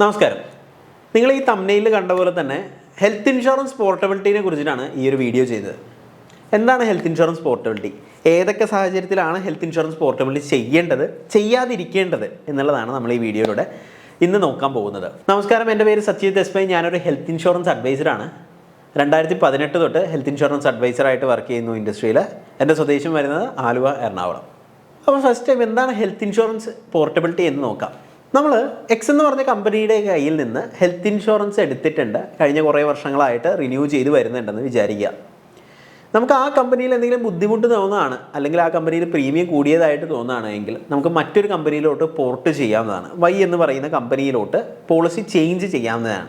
നമസ്കാരം. നിങ്ങൾ ഈ തമ്മനയിൽ കണ്ട പോലെ തന്നെ ഹെൽത്ത് ഇൻഷുറൻസ് പോർട്ടബിലിറ്റിനെ കുറിച്ചിട്ടാണ് ഈ ഒരു വീഡിയോ ചെയ്തത്. എന്താണ് ഹെൽത്ത് ഇൻഷുറൻസ് പോർട്ടബിലിറ്റി ഏതൊക്കെ സാഹചര്യത്തിലാണ് ഹെൽത്ത് ഇൻഷുറൻസ് പോർട്ടബിലിറ്റി ചെയ്യേണ്ടത് ചെയ്യാതിരിക്കേണ്ടത് എന്നുള്ളതാണ് നമ്മൾ ഈ വീഡിയോയിലൂടെ ഇന്ന് നോക്കാൻ പോകുന്നത്. നമസ്കാരം എന്റെ പേര് സച്ചിത് എസ് ഞാനൊരു ഹെൽത്ത് ഇൻഷുറൻസ് അഡ്വൈസറാണ് രണ്ടായിരത്തി പതിനെട്ട് തൊട്ട് ഹെൽത്ത് ഇൻഷുറൻസ് അഡ്വൈസറായിട്ട് വർക്ക് ചെയ്യുന്നു ഇൻഡസ്ട്രിയിൽ എന്റെ സ്വദേശം വരുന്നത് ആലുവ എറണാകുളം. അപ്പോൾ ഫസ്റ്റ് ടൈം എന്താണ് ഹെൽത്ത് ഇൻഷുറൻസ് പോർട്ടബിലിറ്റി എന്ന് നോക്കാം. നമ്മൾ എക്സ് എന്ന് പറഞ്ഞ കമ്പനിയുടെ കയ്യിൽ നിന്ന് ഹെൽത്ത് ഇൻഷുറൻസ് എടുത്തിട്ടുണ്ട്. കഴിഞ്ഞ കുറേ വർഷങ്ങളായിട്ട് റിന്യൂ ചെയ്ത് വരുന്നുണ്ടെന്ന് വിചാരിക്കുക. നമുക്ക് ആ കമ്പനിയിൽ എന്തെങ്കിലും ബുദ്ധിമുട്ട് തോന്നുകയാണ് അല്ലെങ്കിൽ ആ കമ്പനിയിൽ പ്രീമിയം കൂടിയതായിട്ട് തോന്നുകയാണെങ്കിൽ നമുക്ക് മറ്റൊരു കമ്പനിയിലോട്ട് പോർട്ട് ചെയ്യാവുന്നതാണ്. വൈ എന്ന് പറയുന്ന കമ്പനിയിലോട്ട് പോളിസി ചേഞ്ച് ചെയ്യാവുന്നതാണ്.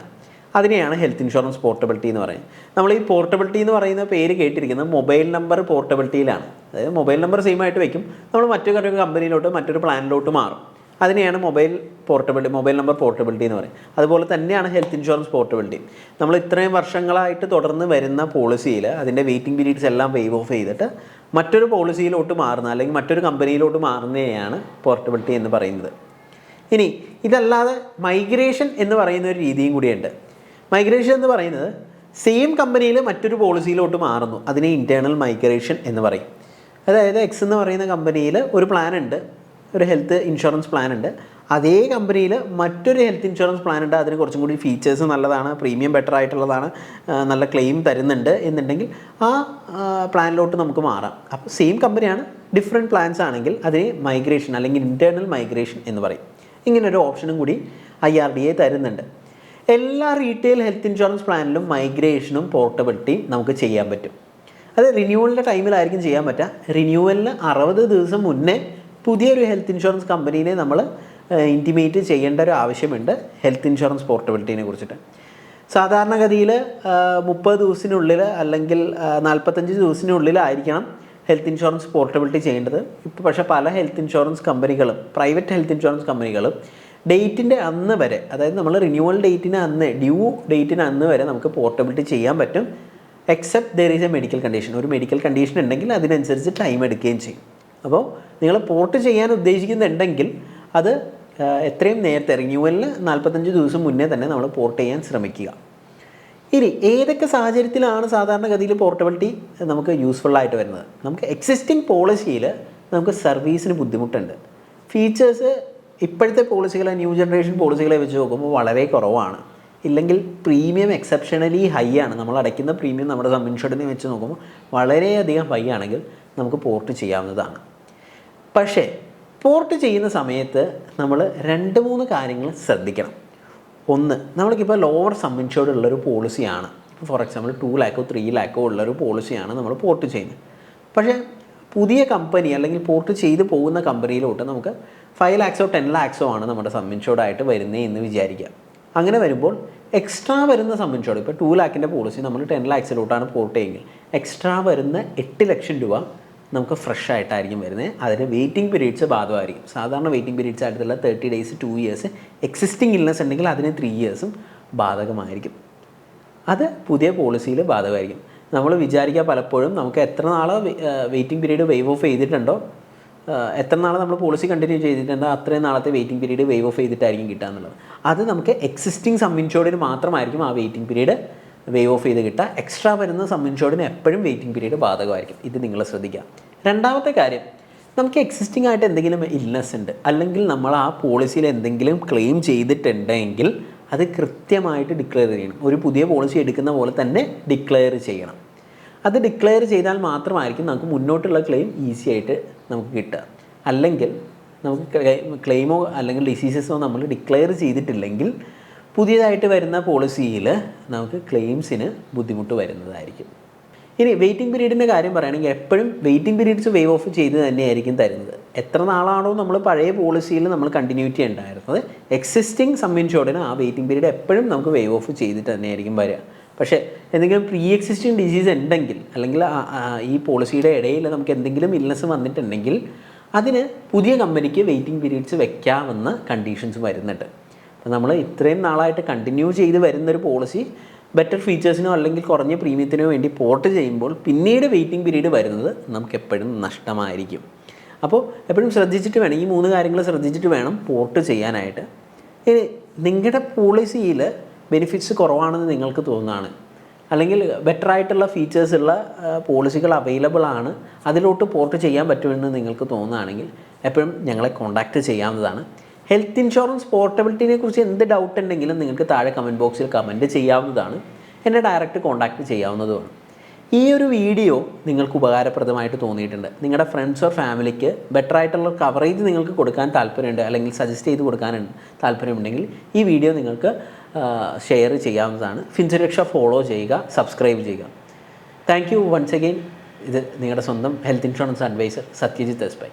അതിനെയാണ് ഹെൽത്ത് ഇൻഷുറൻസ് പോർട്ടബിലിറ്റി എന്ന് പറയുന്നത്. നമ്മൾ ഈ പോർട്ടബിലിറ്റി എന്ന് പറയുന്ന പേര് കേട്ടിരിക്കുന്നത് മൊബൈൽ നമ്പർ പോർട്ടബിലിറ്റിയിലാണ് അതായത് മൊബൈൽ നമ്പർ സെയിം ആയിട്ട് വയ്ക്കും നമ്മൾ മറ്റൊരു കമ്പനിയിലോട്ട് മറ്റൊരു പ്ലാനിലോട്ട് മാറും. അതിനെയാണ് mobile portability mobile number portability എന്ന് പറയും അതുപോലെ തന്നെയാണ് ഹെൽത്ത് ഇൻഷുറൻസ് പോർട്ടബിലിറ്റി. നമ്മൾ ഇത്രയും വർഷങ്ങളായിട്ട് തുടർന്ന് വരുന്ന പോളിസിയിൽ അതിന്റെ വെയിറ്റിംഗ് പീരീഡ്സ് എല്ലാം വേവ് ഓഫ് ചെയ്തിട്ട് മറ്റൊരു പോളിസിയിലോട്ട് മാറുന്ന അല്ലെങ്കിൽ മറ്റൊരു കമ്പനിയിലോട്ട് മാറുന്നതാണ് പോർട്ടബിലിറ്റി എന്ന് പറയുന്നത്. ഇനി ഇതല്ലാതെ മൈഗ്രേഷൻ എന്ന് പറയുന്ന ഒരു രീതിയും കൂടിയുണ്ട്. മൈഗ്രേഷൻ എന്ന് പറയുന്നത് സെയിം കമ്പനിയിൽ മറ്റൊരു പോളിസിയിലോട്ട് മാറുന്നു. അതിനെ ഇന്റേർണൽ മൈഗ്രേഷൻ എന്ന് പറയും. അതായത് എക്സ് എന്ന് പറയുന്ന കമ്പനിയിൽ ഒരു പ്ലാൻ ഉണ്ട്. ഒരു ഹെൽത്ത് ഇൻഷുറൻസ് പ്ലാൻ ഉണ്ട്. അതേ കമ്പനിയിൽ മറ്റൊരു ഹെൽത്ത് ഇൻഷുറൻസ് പ്ലാൻ ഉണ്ട്. അതിന് കുറച്ചും കൂടി ഫീച്ചേഴ്സ് നല്ലതാണ് പ്രീമിയം ബെറ്റർ ആയിട്ടുള്ളതാണ് നല്ല ക്ലെയിം തരുന്നുണ്ട് എന്നുണ്ടെങ്കിൽ ആ പ്ലാനിലോട്ട് നമുക്ക് മാറാം. അപ്പോൾ സെയിം കമ്പനിയാണ് ഡിഫറെന്റ് പ്ലാൻസ് ആണെങ്കിൽ അതിന് മൈഗ്രേഷൻ അല്ലെങ്കിൽ ഇന്റേർണൽ മൈഗ്രേഷൻ എന്ന് പറയും. ഇങ്ങനൊരു ഓപ്ഷനും കൂടി ഐ ആർ ഡി എ തരുന്നുണ്ട്. എല്ലാ റീറ്റെയിൽ ഹെൽത്ത് ഇൻഷുറൻസ് പ്ലാനിലും മൈഗ്രേഷനും പോർട്ടബിലിറ്റിയും നമുക്ക് ചെയ്യാൻ പറ്റും. അത് റിന്യൂവലിന്റെ ടൈമിലായിരിക്കും ചെയ്യാൻ പറ്റുക. റിന്യൂവലിന് അറുപത് ദിവസം മുന്നേ പുതിയൊരു ഹെൽത്ത് ഇൻഷുറൻസ് കമ്പനീനെ നമ്മൾ ഇന്റിമേറ്റ് ചെയ്യേണ്ട ഒരു ആവശ്യമുണ്ട് ഹെൽത്ത് ഇൻഷുറൻസ് പോർട്ടബിലിറ്റിനെ കുറിച്ചിട്ട്. സാധാരണഗതിയിൽ മുപ്പത് ദിവസത്തിനുള്ളിൽ അല്ലെങ്കിൽ നാൽപ്പത്തഞ്ച് ദിവസത്തിനുള്ളിലായിരിക്കണം ഹെൽത്ത് ഇൻഷുറൻസ് പോർട്ടബിലിറ്റി ചെയ്യേണ്ടത്. ഇപ്പോൾ പക്ഷേ പല ഹെൽത്ത് ഇൻഷുറൻസ് കമ്പനികളും പ്രൈവറ്റ് ഹെൽത്ത് ഇൻഷുറൻസ് കമ്പനികളും ഡേറ്റിന്റെ അന്ന് വരെ അതായത് നമ്മൾ റിന്യൂവൽ ഡേറ്റിന് അന്ന് ഡ്യൂ ഡേറ്റിന് അന്ന് വരെ നമുക്ക് പോർട്ടബിലിറ്റി ചെയ്യാൻ പറ്റും except there is a medical condition ഒരു മെഡിക്കൽ കണ്ടീഷൻ ഉണ്ടെങ്കിൽ അതിനനുസരിച്ച് ടൈം എടുക്കുകയും ചെയ്യും. അപ്പോൾ നിങ്ങൾ പോർട്ട് ചെയ്യാൻ ഉദ്ദേശിക്കുന്നുണ്ടെങ്കിൽ അത് എത്രയും നേരത്തെ റിന്യൂവലിന് നാൽപ്പത്തഞ്ച് ദിവസം മുന്നേ തന്നെ നമ്മൾ പോർട്ട് ചെയ്യാൻ ശ്രമിക്കുക. ഇനി ഏതൊക്കെ സാഹചര്യത്തിലാണ് സാധാരണഗതിയിൽ പോർട്ടബിലിറ്റി നമുക്ക് യൂസ്ഫുൾ ആയിട്ട് വരുന്നത്? നമുക്ക് എക്സിസ്റ്റിംഗ് പോളിസിയിൽ നമുക്ക് സർവീസിന് ബുദ്ധിമുട്ടുണ്ട്. ഫീച്ചേഴ്സ് ഇപ്പോഴത്തെ പോളിസികളെ ന്യൂ ജനറേഷൻ പോളിസികളെ വെച്ച് നോക്കുമ്പോൾ വളരെ കുറവാണ്. ഇല്ലെങ്കിൽ പ്രീമിയം എക്സെപ്ഷണലി ഹൈ ആണ്. നമ്മൾ അടയ്ക്കുന്ന പ്രീമിയം നമ്മുടെ സബ് ഇൻഷുറൻസിനെ വെച്ച് നോക്കുമ്പോൾ വളരെയധികം ഹൈ ആണെങ്കിൽ നമുക്ക് പോർട്ട് ചെയ്യാവുന്നതാണ്. പക്ഷേ പോർട്ട് ചെയ്യുന്ന സമയത്ത് നമ്മൾ രണ്ട് മൂന്ന് കാര്യങ്ങൾ ശ്രദ്ധിക്കണം. ഒന്ന് നമ്മൾക്കിപ്പോൾ ലോവർ സം ഇൻഷുർഡ് ഉള്ളൊരു പോളിസിയാണ് ഫോർ എക്സാമ്പിൾ ടു ലാക്കോ ത്രീ ലാക്കോ ഉള്ളൊരു പോളിസിയാണ് നമ്മൾ പോർട്ട് ചെയ്യുന്നത്. പക്ഷേ പുതിയ കമ്പനി അല്ലെങ്കിൽ പോർട്ട് ചെയ്ത് പോകുന്ന കമ്പനിയിലോട്ട് നമുക്ക് ഫൈവ് ലാക്സോ ടെൻ ലാക്സോ ആണ് നമ്മുടെ സം ഇൻഷുർഡ് ആയിട്ട് വരുന്നത് എന്ന് വിചാരിക്കുക. അങ്ങനെ വരുമ്പോൾ എക്സ്ട്രാ വരുന്ന സം ഇൻഷുർഡ് ഇപ്പോൾ ടു ലാക്കിന്റെ പോളിസി നമ്മൾ ടെൻ ലാക്സിലോട്ടാണ് പോർട്ട് ചെയ്യുന്നത്. എക്സ്ട്രാ വരുന്ന എട്ട് ലക്ഷം രൂപ നമുക്ക് ഫ്രഷ് ആയിട്ടായിരിക്കും വരുന്നത് അതിന് വെയിറ്റിംഗ് പീരീഡ്സ് ബാധകമായിരിക്കും. സാധാരണ വെയിറ്റിംഗ് പീരീഡ്സ് ആയിട്ടുള്ള thirty days two years existing illness ഉണ്ടെങ്കിൽ അതിന് ത്രീ ഇയേഴ്സും ബാധകമായിരിക്കും. അത് പുതിയ പോളിസിയിൽ ബാധകമായിരിക്കും. നമ്മൾ വിചാരിക്കുക പലപ്പോഴും നമുക്ക് എത്ര നാൾ വെയിറ്റിംഗ് പീരീഡ് വേവ് ഓഫ് ചെയ്തിട്ടുണ്ടോ? എത്ര നാൾ നമ്മൾ പോളിസി കണ്ടിന്യൂ ചെയ്തിട്ടുണ്ടോ? അത്രയും നാളത്തെ വെയിറ്റിംഗ് പീരീഡ് വേവ് ഓഫ് ചെയ്തിട്ടായിരിക്കും കിട്ടുക എന്നുള്ളത്. അത് നമുക്ക് എക്സിസ്റ്റിംഗ് സമ്മിൻഷോഡിന് മാത്രമായിരിക്കും ആ വെയിറ്റിംഗ് പീരീഡ് വേവ് ഓഫ് ചെയ്ത് കിട്ടുക എക്സ്ട്രാ വരുന്ന സം ഇൻഷുർഡിന് എപ്പോഴും വെയിറ്റിംഗ് പീരീഡ് ബാധകമായിരിക്കും. ഇത് നിങ്ങൾ ശ്രദ്ധിക്കുക. രണ്ടാമത്തെ കാര്യം നമുക്ക് എക്സിസ്റ്റിംഗ് ആയിട്ട് എന്തെങ്കിലും ഇൽനെസ് ഉണ്ട് അല്ലെങ്കിൽ നമ്മൾ ആ പോളിസിയിൽ എന്തെങ്കിലും ക്ലെയിം ചെയ്തിട്ടുണ്ടെങ്കിൽ അത് കൃത്യമായിട്ട് ഡിക്ലെയർ ചെയ്യണം. ഒരു പുതിയ പോളിസി എടുക്കുന്ന പോലെ തന്നെ ഡിക്ലെയർ ചെയ്യണം. അത് ഡിക്ലെയർ ചെയ്താൽ മാത്രമായിരിക്കും നമുക്ക് മുന്നോട്ടുള്ള ക്ലെയിം ഈസി ആയിട്ട് നമുക്ക് കിട്ടുക. അല്ലെങ്കിൽ നമുക്ക് ക്ലെയിമോ അല്ലെങ്കിൽ ഡിസീസസോ നമ്മൾ ഡിക്ലെയർ ചെയ്തിട്ടില്ലെങ്കിൽ പുതിയതായിട്ട് വരുന്ന പോളിസിയിൽ നമുക്ക് ക്ലെയിംസിന് ബുദ്ധിമുട്ട് വരുന്നതായിരിക്കും. ഇനി വെയിറ്റിംഗ് പീരീഡിന്റെ കാര്യം പറയുകയാണെങ്കിൽ എപ്പോഴും വെയിറ്റിംഗ് പീരീഡ്സ് വേവ് ഓഫ് ചെയ്ത് തന്നെയായിരിക്കും തരുന്നത്. എത്ര നാളാണോ നമ്മൾ പഴയ പോളിസിയിൽ നമ്മൾ കണ്ടിന്യൂറ്റി ഉണ്ടായിരുന്നത് എക്സിസ്റ്റിംഗ് സം ഇൻഷോർഡിന് ആ വെയിറ്റിംഗ് പീരീഡ് എപ്പോഴും നമുക്ക് വേവ് ഓഫ് ചെയ്തിട്ട് തന്നെയായിരിക്കും വരിക. പക്ഷേ എന്തെങ്കിലും പ്രീ എക്സിസ്റ്റിംഗ് ഡിസീസ് ഉണ്ടെങ്കിൽ അല്ലെങ്കിൽ ഈ പോളിസിയുടെ ഇടയിൽ നമുക്ക് എന്തെങ്കിലും ഇൽനെസ് വന്നിട്ടുണ്ടെങ്കിൽ അതിന് പുതിയ കമ്പനിക്ക് വെയിറ്റിംഗ് പീരീഡ്സ് വെക്കാമെന്ന് കണ്ടീഷൻസ് വരുന്നുണ്ട്. നമ്മൾ ഇത്രയും നാളായിട്ട് കണ്ടിന്യൂ ചെയ്ത് വരുന്നൊരു പോളിസി ബെറ്റർ ഫീച്ചേഴ്സിനോ അല്ലെങ്കിൽ കുറഞ്ഞ പ്രീമിയത്തിനോ വേണ്ടി പോർട്ട് ചെയ്യുമ്പോൾ പിന്നീട് വെയിറ്റിംഗ് പീരീഡ് വരുന്നത് നമുക്ക് എപ്പോഴും നഷ്ടമായിരിക്കും. അപ്പോൾ എപ്പോഴും ശ്രദ്ധിച്ചിട്ട് വേണം ഈ മൂന്ന് കാര്യങ്ങൾ ശ്രദ്ധിച്ചിട്ട് വേണം പോർട്ട് ചെയ്യാനായിട്ട്. ഇനി നിങ്ങളുടെ പോളിസിയിൽ ബെനിഫിറ്റ്സ് കുറവാണെന്ന് നിങ്ങൾക്ക് തോന്നുകയാണ് അല്ലെങ്കിൽ ബെറ്റർ ആയിട്ടുള്ള ഫീച്ചേഴ്സ് ഉള്ള പോളിസികൾ അവൈലബിൾ ആണ് അതിലോട്ട് പോർട്ട് ചെയ്യാൻ പറ്റുമെന്ന് നിങ്ങൾക്ക് തോന്നുകയാണെങ്കിൽ എപ്പോഴും ഞങ്ങളെ കോൺടാക്റ്റ് ചെയ്യാവുന്നതാണ്. ഹെൽത്ത് ഇൻഷുറൻസ് പോർട്ടബിലിറ്റിനെ കുറിച്ച് എന്ത് ഡൗട്ട് ഉണ്ടെങ്കിലും നിങ്ങൾക്ക് താഴെ കമന്റ് ബോക്സിൽ കമന്റ് ചെയ്യാവുന്നതാണ്. എന്നെ ഡയറക്റ്റ് കോൺടാക്റ്റ് ചെയ്യാവുന്നതുമാണ്. ഈ ഒരു വീഡിയോ നിങ്ങൾക്ക് ഉപകാരപ്രദമായിട്ട് തോന്നിയിട്ടുണ്ട്. നിങ്ങളുടെ ഫ്രണ്ട്സ് ഓർ ഫാമിലിക്ക് ബെറ്റർ ആയിട്ടുള്ള കവറേജ് നിങ്ങൾക്ക് കൊടുക്കാൻ താല്പര്യമുണ്ട് അല്ലെങ്കിൽ സജസ്റ്റ് ചെയ്ത് കൊടുക്കാൻ താല്പര്യമുണ്ടെങ്കിൽ ഈ വീഡിയോ നിങ്ങൾക്ക് ഷെയർ ചെയ്യാവുന്നതാണ്. ഫിൻസുരക്ഷ ഫോളോ ചെയ്യുക സബ്സ്ക്രൈബ് ചെയ്യുക. താങ്ക് യു വൺസ് അഗെയിൻ ഇത് നിങ്ങളുടെ സ്വന്തം health insurance adviser Satyajit S Pai